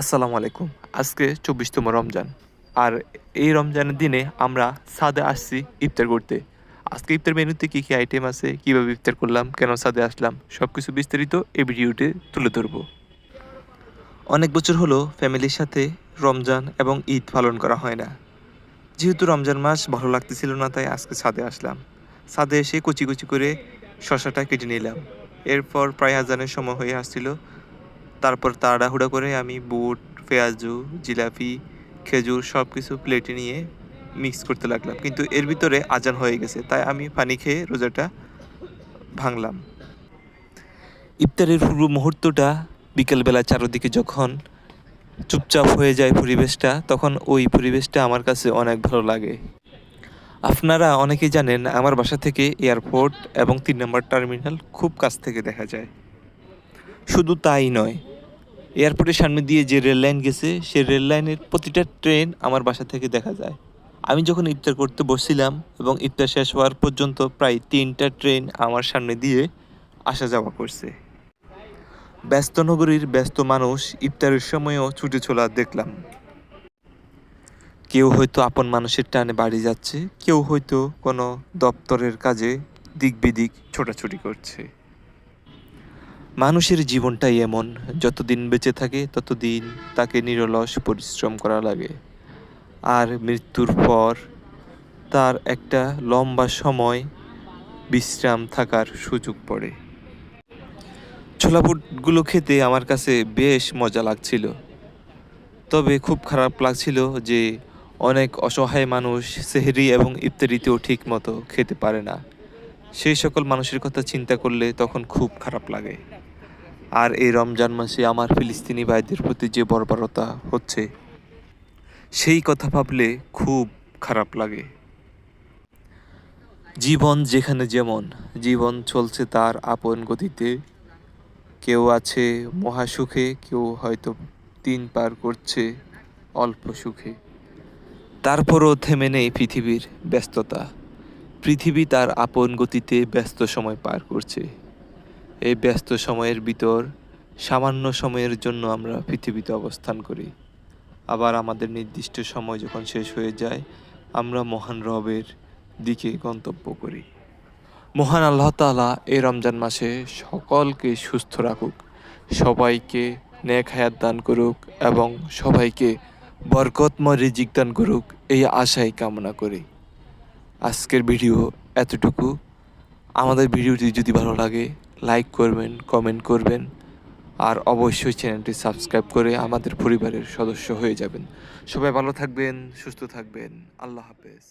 আসসালামু আলাইকুম। আজকে চব্বিশতম রমজান। আর এই রমজানের দিনে আমরা সাদে আসছি ইফতার করতে। আজকে ইফতার মেনুতে কী কী আইটেম আছে, কীভাবে ইফতার করলাম, কেন সাদে আসলাম সব কিছু বিস্তারিত এই ভিডিওতে তুলে ধরবো। অনেক বছর হলো ফ্যামিলির সাথে রমজান এবং ঈদ পালন করা হয় না। যেহেতু রমজান মাস ভালো লাগতেছিল না, তাই আজকে ছাদে আসলাম। ছাদে এসে কুচি কুচি করে শশাটা কেটে নিলাম। এরপর প্রায় আজানের সময় হয়ে আসছিল তারপর তাড়াহুড়া করে আমি বুট, পেঁয়াজু, জিলাপি, খেজুর সব কিছু প্লেটে নিয়ে মিক্স করতে লাগলাম। কিন্তু এর ভিতরে আজান হয়ে গেছে, তাই আমি পানি খেয়ে রোজাটা ভাঙলাম। ইফতারের পূর্ব মুহূর্তটা বিকেলবেলা চারোদিকে যখন চুপচাপ হয়ে যায় পরিবেশটা, তখন ওই পরিবেশটা আমার কাছে অনেক ভালো লাগে। আপনারা অনেকেই জানেন, আমার বাসা থেকে এয়ারপোর্ট এবং তিন নম্বর টার্মিনাল খুব কাছ থেকে দেখা যায়। শুধু তাই নয় এয়ারপোর্টের সামনে দিয়ে যে রেল লাইন গেছে, সেই রেল লাইনের প্রতিটা ট্রেন আমার বাসা থেকে দেখা যায়। আমি যখন ইফতার করতে বসছিলাম এবং ইফতার শেষ হওয়ার পর্যন্ত প্রায় তিনটা ট্রেন আমার সামনে দিয়ে আসা যাওয়া করছে। ব্যস্ত নগরীর ব্যস্ত মানুষ ইফতারের সময়ও ছুটে চলা দেখলাম। কেউ হয়তো আপন মানুষের টানে বাড়ি যাচ্ছে, কেউ হয়তো কোনো দপ্তরের কাজে দিক বিদিক ছোটাছুটি করছে। মানুষের জীবনটাই এমন, যতদিন বেঁচে থাকে ততদিন তাকে নিরলস পরিশ্রম করা লাগে। আর মৃত্যুর পর তার একটা লম্বা সময় বিশ্রাম থাকার সুযোগ পড়ে। ছোলা বুটগুলো খেতে আমার কাছে বেশ মজা লাগছিল। তবে খুব খারাপ লাগছিল যে অনেক অসহায় মানুষ সেহরি এবং ইফতারিতেও ঠিক মতো খেতে পারে না। সেই সকল মানুষের কথা চিন্তা করলে তখন খুব খারাপ লাগে। আর এই রমজান মাসে আমার ফিলিস্তিনি ভাইদের প্রতি যে বর্বরতা হচ্ছে, সেই কথা ভাবলে খুব খারাপ লাগে। জীবন যেখানে যেমন, জীবন চলছে তার আপন গতিতে। কেউ আছে মহাসুখে, কেউ হয়তো দিন পার করছে অল্প সুখে। তারপরও থেমে নেই পৃথিবীর ব্যস্ততা। পৃথিবী তার আপন গতিতে ব্যস্ত সময় পার করছে। এই ব্যস্ত সময়ের ভিতর, সামান্য সময়ের জন্য আমরা পৃথিবীতে অবস্থান করি। আবার আমাদের নির্দিষ্ট সময় যখন শেষ হয়ে যায়, আমরা মহান রবের দিকে গন্তব্য করি। মহান আল্লাহ তাআলা এই রমজান মাসে সকলকে সুস্থ রাখুক, সবাইকে নেক হায়াত দান করুক এবং সবাইকে বরকতময় রিজিক দান করুক এই আশাই কামনা করি। আজকের ভিডিও এতটুকু। আমাদের ভিডিওটি যদি ভালো লাগে লাইক করবেন কমেন্ট করবেন, আর অবশ্যই চ্যানেলটি সাবস্ক্রাইব করে আমাদের পরিবারের সদস্য হয়ে যাবেন। সবাই ভালো থাকবেন, সুস্থ থাকবেন। আল্লাহ হাফেজ।